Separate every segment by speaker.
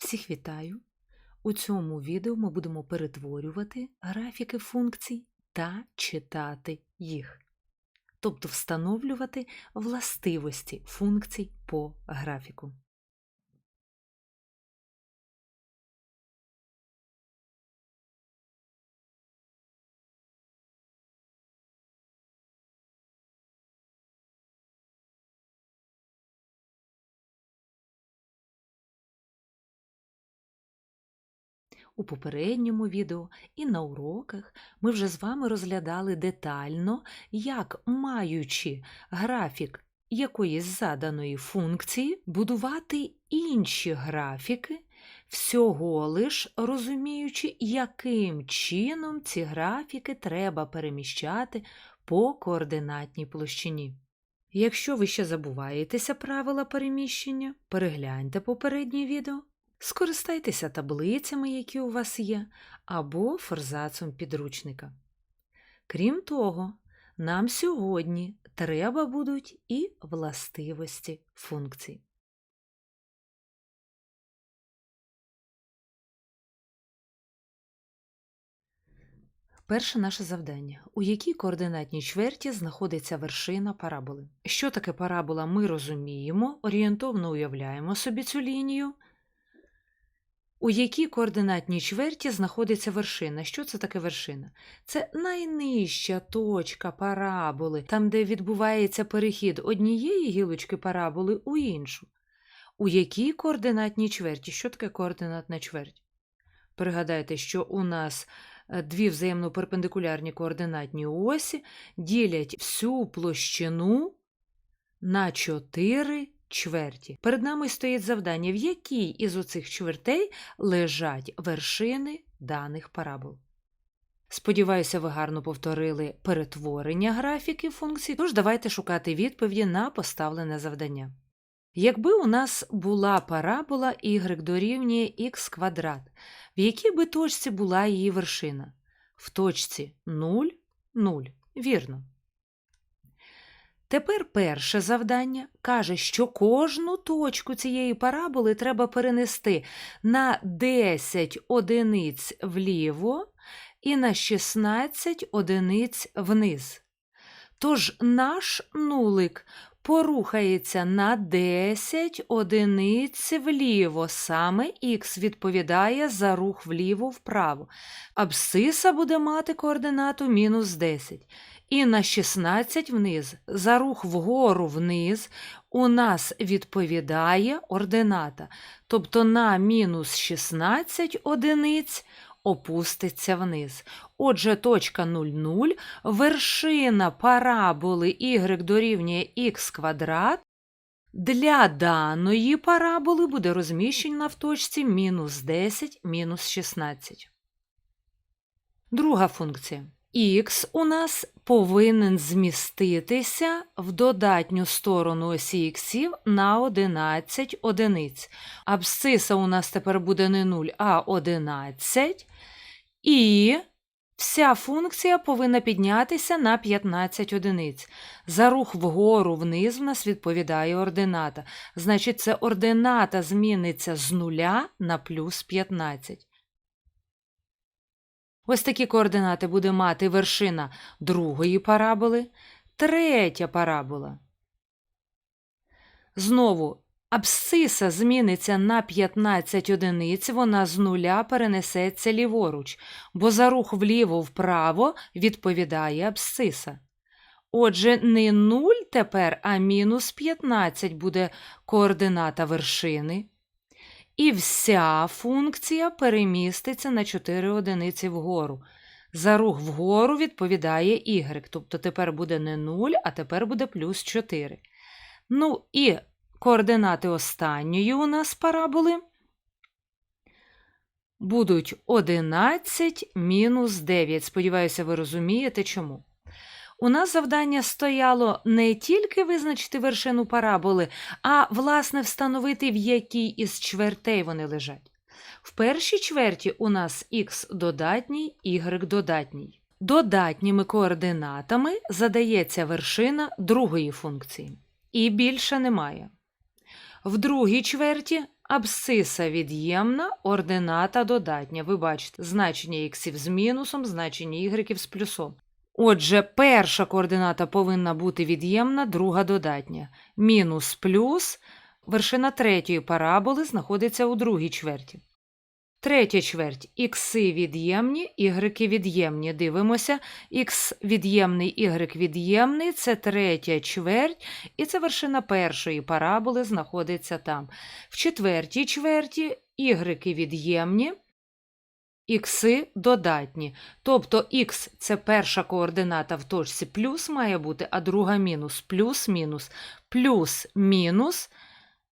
Speaker 1: Всіх вітаю! У цьому відео ми будемо перетворювати графіки функцій та читати їх, тобто встановлювати властивості функцій по графіку. У попередньому відео і на уроках ми вже з вами розглядали детально, як, маючи графік якоїсь заданої функції, будувати інші графіки, всього лиш розуміючи, яким чином ці графіки треба переміщати по координатній площині. Якщо ви ще забуваєтеся правила переміщення, перегляньте попереднє відео. Скористайтеся таблицями, які у вас є, або форзацом підручника. Крім того, нам сьогодні треба будуть і властивості функцій. Перше наше завдання. У якій координатній чверті знаходиться вершина параболи? Що таке парабола, ми розуміємо, орієнтовно уявляємо собі цю лінію. У якій координатній чверті знаходиться вершина? Що це таке вершина? Це найнижча точка параболи, там, де відбувається перехід однієї гілочки параболи у іншу. У якій координатній чверті? Що таке координатна чверть? Пригадайте, що у нас е, дві взаємно перпендикулярні координатні осі ділять всю площину на 4 чверті. Перед нами стоїть завдання, в якій із оцих чвертей лежать вершини даних парабол. Сподіваюся, ви гарно повторили перетворення графіків функцій, тож давайте шукати відповіді на поставлене завдання. Якби у нас була парабола y дорівнює х квадрат, в якій би точці була її вершина? В точці 0, 0. Вірно. Тепер перше завдання каже, що кожну точку цієї параболи треба перенести на 10 одиниць вліво і на 16 одиниць вниз. Тож наш нулик порухається на 10 одиниць вліво, саме х відповідає за рух вліво-вправо. Абсциса буде мати координату мінус 10. І на 16 вниз, за рух вгору вниз, у нас відповідає ордината. Тобто на мінус 16 одиниць опуститься вниз. Отже, точка 0,0, вершина параболи y дорівнює х квадрат, для даної параболи буде розміщена в точці мінус 10, мінус 16. Друга функція. Х у нас повинен зміститися в додатню сторону осі іксів на 11 одиниць. Абсциса у нас тепер буде не 0, а 11. І вся функція повинна піднятися на 15 одиниць. За рух вгору вниз в нас відповідає ордината. Значить, це ордината зміниться з 0 на плюс 15. Ось такі координати буде мати вершина другої параболи, третя парабола. Знову абсциса зміниться на 15 одиниць, вона з нуля перенесеться ліворуч, бо за рух вліво-вправо відповідає абсциса. Отже, не 0 тепер, а мінус 15 буде координата вершини. І вся функція переміститься на 4 одиниці вгору. За рух вгору відповідає y, тобто тепер буде не 0, а тепер буде плюс 4. Ну і координати останньої у нас параболи будуть 11 мінус 9. Сподіваюся, ви розумієте чому. У нас завдання стояло не тільки визначити вершину параболи, а власне встановити, в якій із чвертей вони лежать. В першій чверті у нас х додатній, y додатній. Додатніми координатами задається вершина другої функції. І більше немає. В другій чверті абсциса від'ємна, ордината додатня. Ви бачите, значення іксів з мінусом, значення ігреків з плюсом. Отже, перша координата повинна бути від'ємна, друга додатня. Мінус плюс вершина третьої параболи знаходиться у другій чверті. Третя чверть ікси від'ємні, ігреки від'ємні. Дивимося, ікс від'ємний, ігрек від'ємний це третя чверть, і це вершина першої параболи знаходиться там. В четвертій чверті ігреки від'ємні, ікси додатні. Тобто х це перша координата в точці плюс має бути, а друга мінус, плюс-мінус, плюс-мінус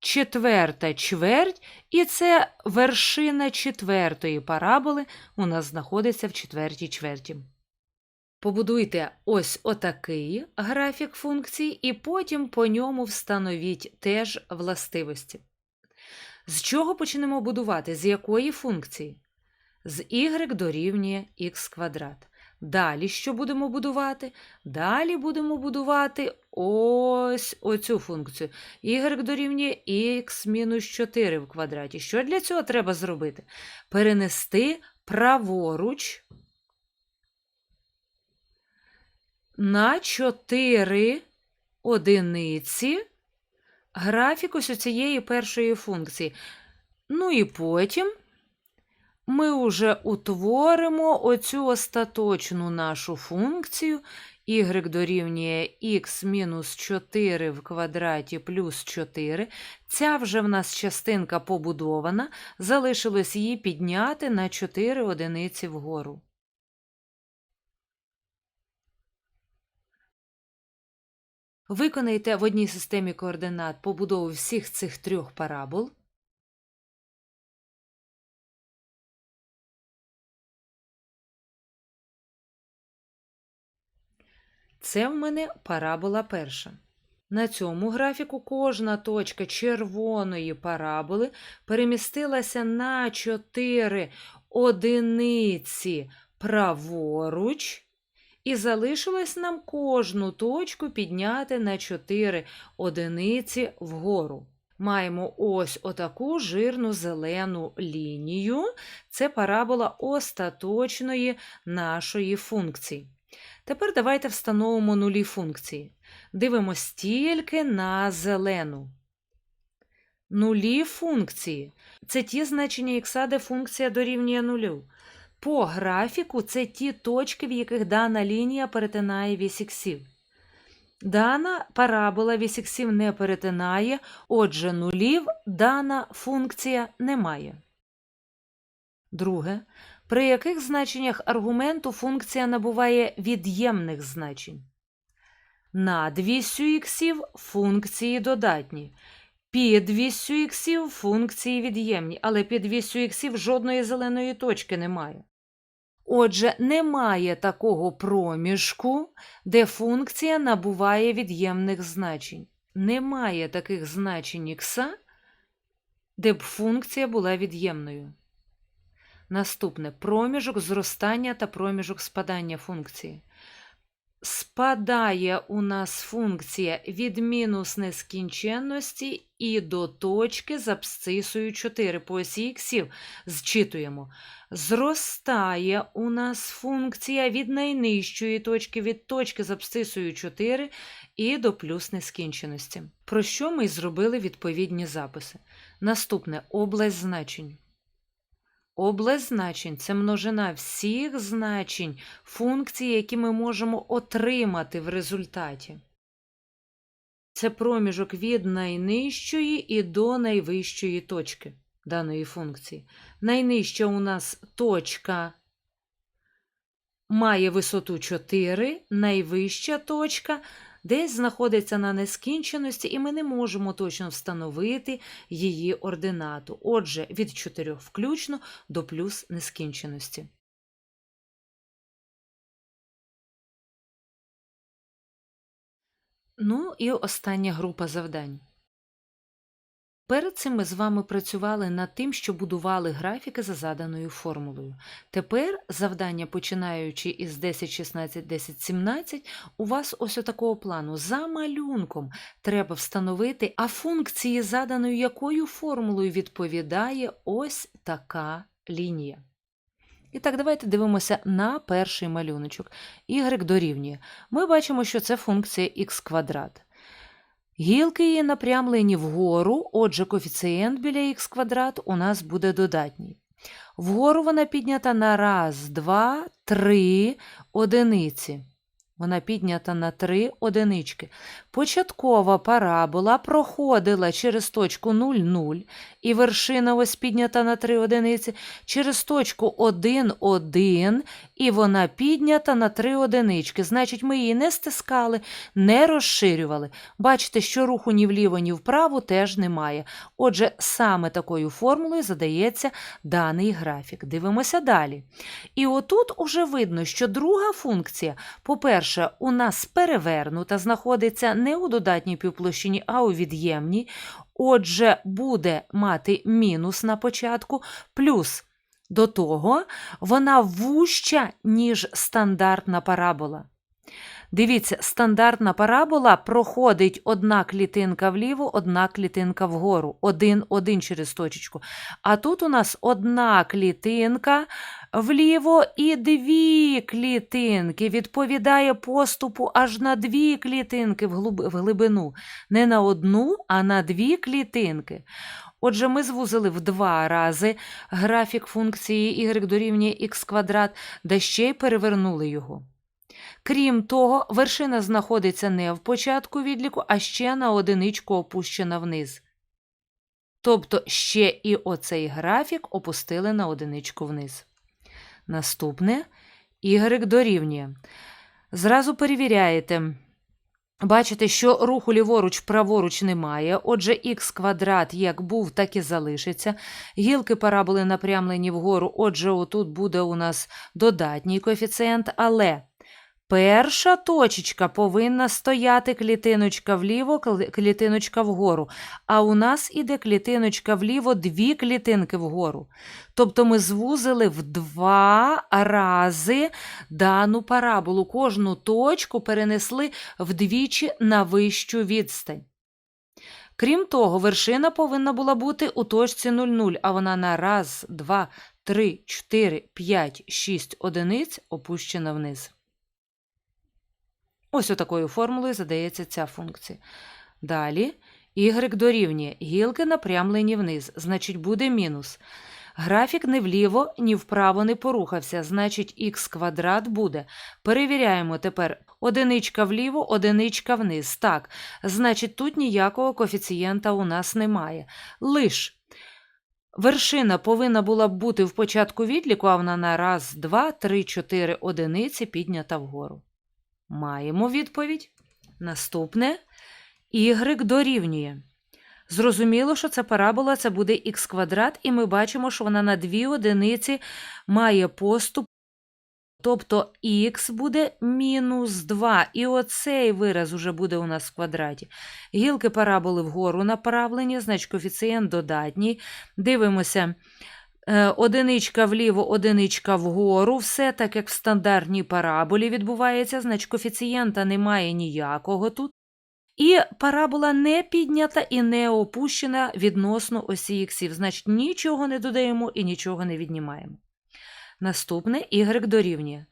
Speaker 1: четверта чверть, і це вершина четвертої параболи у нас знаходиться в четвертій чверті. Побудуйте ось отакий графік функцій, і потім по ньому встановіть теж властивості. З чого почнемо будувати? З якої функції? З y дорівнює х квадрат. Далі що будемо будувати? Далі будемо будувати ось оцю функцію. y дорівнює х мінус 4 в квадраті. Що для цього треба зробити? Перенести праворуч на 4 одиниці графік ось цієї першої функції. Ну і потім ми уже утворимо оцю остаточну нашу функцію y дорівнює х мінус 4 в квадраті плюс 4. Ця вже в нас частинка побудована, залишилось її підняти на 4 одиниці вгору. Виконайте в одній системі координат побудову всіх цих трьох парабол. Це в мене парабола перша. На цьому графіку кожна точка червоної параболи перемістилася на 4 одиниці праворуч, і залишилось нам кожну точку підняти на 4 одиниці вгору. Маємо ось отаку жирну зелену лінію. Це парабола остаточної нашої функції. Тепер давайте встановимо нулі функції. Дивимось тільки на зелену. Нулі функції це ті значення х, де функція дорівнює нулю. По графіку це ті точки, в яких дана лінія перетинає вісь іксів. Дана парабола вісь іксів не перетинає, отже, нулів дана функція не має. Друге. При яких значеннях аргументу функція набуває від'ємних значень? Над вісю іксів функції додатні. Під вісю іксів функції від'ємні, але під вісю іксів жодної зеленої точки немає. Отже, немає такого проміжку, де функція набуває від'ємних значень. Немає таких значень ікса, де б функція була від'ємною. Наступне проміжок зростання та проміжок спадання функції. Спадає у нас функція від мінус нескінченності і до точки з абсцисою 4 по осі іксів. Зчитуємо. Зростає у нас функція від найнижчої точки від точки з абсцисою 4 і до плюс нескінченості. Про що ми й зробили відповідні записи? Наступне область значень. Область значень це множина всіх значень функцій, які ми можемо отримати в результаті. Це проміжок від найнижчої і до найвищої точки даної функції. Найнижча у нас точка має висоту 4, найвища точка десь знаходиться на нескінченості, і ми не можемо точно встановити її ординату. Отже, від 4 включно до плюс нескінченості. Ну і остання група завдань. Перед цим ми з вами працювали над тим, що будували графіки за заданою формулою. Тепер завдання, починаючи із 10, 16, 10, 17, у вас ось такого плану. За малюнком треба встановити, а функції, заданою якою формулою відповідає ось така лінія. І так, давайте дивимося на перший малюночок. Y дорівнює. Ми бачимо, що це функція х квадрат. Гілки її напрямлені вгору, отже, коефіцієнт біля х квадрат у нас буде додатній. Вгору вона піднята на раз, два, три одиниці. Вона піднята на три одинички. Початкова парабола проходила через точку 0, 0, і вершина ось піднята на 3 одиниці, через точку 1, 1, і вона піднята на 3 одинички. Значить, ми її не стискали, не розширювали. Бачите, що руху ні вліво, ні вправо теж немає. Отже, саме такою формулою задається даний графік. Дивимося далі. І отут уже видно, що друга функція, по-перше, у нас перевернута, знаходиться не у додатній півплощині, а у від'ємній. Отже, буде мати мінус на початку, плюс до того вона вуща, ніж стандартна парабола. Дивіться, стандартна парабола проходить одна клітинка вліво, одна клітинка вгору, один, один через точечку. А тут у нас одна клітинка вліво і дві клітинки. Відповідає поступу аж на дві клітинки в глибину. Не на одну, а на дві клітинки. Отже, ми звузили в два рази графік функції y дорівнює х квадрат, да ще й перевернули його. Крім того, вершина знаходиться не в початку відліку, а ще на одиничку опущена вниз. Тобто ще і оцей графік опустили на одиничку вниз. Наступне y дорівнює. Зразу перевіряєте. Бачите, що руху ліворуч, праворуч немає. Отже, х квадрат як був, так і залишиться. Гілки параболи напрямлені вгору, отже, отут буде у нас додатній коефіцієнт, але перша точечка повинна стояти клітиночка вліво, клітиночка вгору. А у нас іде клітиночка вліво, дві клітинки вгору. Тобто ми звузили в два рази дану параболу. Кожну точку перенесли вдвічі на вищу відстань. Крім того, вершина повинна була бути у точці 0,0, а вона на раз, два, три, чотири, п'ять, шість одиниць опущена вниз. Ось отакою формулою задається ця функція. Далі y дорівнює гілки напрямлені вниз, значить буде мінус. Графік ні вліво, ні вправо не порухався, значить х квадрат буде. Перевіряємо тепер одиничка вліво, одиничка вниз. Так, значить тут ніякого коефіцієнта у нас немає. Лиш вершина повинна була б бути в початку відліку, а вона на раз, два, три, чотири одиниці піднята вгору. Маємо відповідь. Наступне y дорівнює. Зрозуміло, що ця парабола це буде х квадрат, і ми бачимо, що вона на дві одиниці має поступ. Тобто х буде мінус 2. І оцей вираз уже буде у нас в квадраті. Гілки параболи вгору направлені, значить коефіцієнт додатній. Дивимося. Е, Одиничка вліво, одиничка вгору. Все так, як в стандартній параболі відбувається, значить коефіцієнта немає ніякого тут. І парабола не піднята і не опущена відносно осі іксів. Значить, нічого не додаємо і нічого не віднімаємо. Наступне y дорівнює.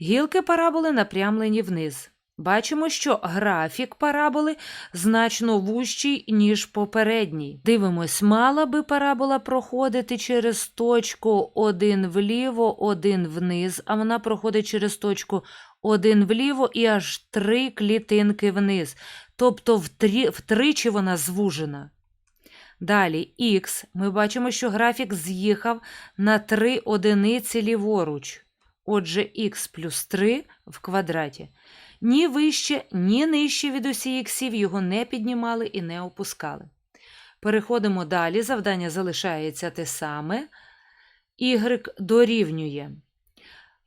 Speaker 1: Гілки параболи напрямлені вниз. Бачимо, що графік параболи значно вущий, ніж попередній. Дивимось, мала би парабола проходити через точку 1 вліво, 1 вниз, а вона проходить через точку 1 вліво і аж 3 клітинки вниз. Тобто втрі- втричі вона звужена. Далі х. Ми бачимо, що графік з'їхав на 3 одиниці ліворуч. Отже, х плюс 3 в квадраті. Ні вище, ні нижче від осі іксів його не піднімали і не опускали. Переходимо далі. Завдання залишається те саме. Y дорівнює.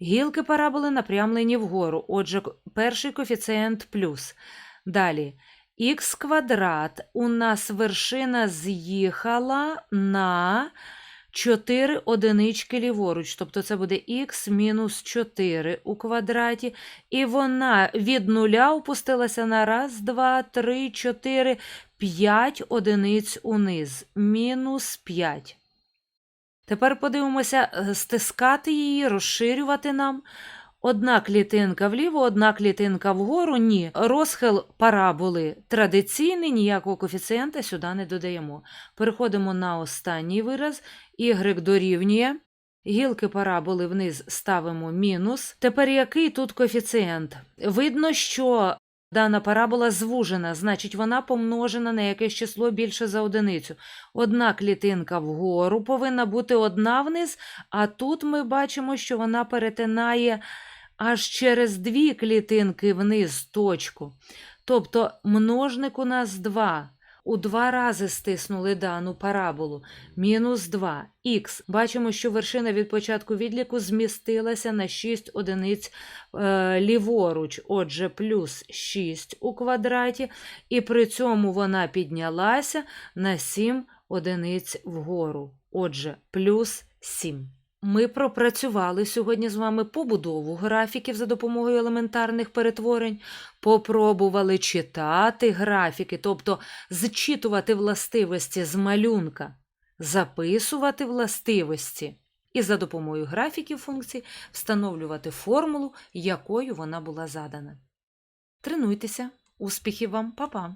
Speaker 1: Гілки параболи напрямлені вгору. Отже, перший коефіцієнт плюс. Далі х квадрат. У нас вершина з'їхала на 4 одинички ліворуч. Тобто це буде х мінус 4 у квадраті. І вона від нуля опустилася на раз, два, три, чотири, 5 одиниць униз. Мінус 5. Тепер подивимося, е, стискати її, розширювати нам. Одна клітинка вліво, одна клітинка вгору. Ні. Розхил параболи традиційний, ніякого коефіцієнта сюди не додаємо. Переходимо на останній вираз. Y дорівнює. Гілки параболи вниз ставимо мінус. Тепер який тут коефіцієнт? Видно, що дана парабола звужена, значить вона помножена на якесь число більше за одиницю. Одна клітинка вгору повинна бути одна вниз, а тут ми бачимо, що вона перетинає аж через дві клітинки вниз точку. Тобто множник у нас 2. У два рази стиснули дану параболу. Мінус 2. Х. Бачимо, що вершина від початку відліку змістилася на 6 одиниць е, ліворуч. Отже, плюс 6 у квадраті. І при цьому вона піднялася на 7 одиниць вгору. Отже, плюс 7. Ми пропрацювали сьогодні з вами побудову графіків за допомогою елементарних перетворень, попробували читати графіки, тобто зчитувати властивості з малюнка, записувати властивості і за допомогою графіків функцій встановлювати формулу, якою вона була задана. Тренуйтеся, успіхів вам, па-па!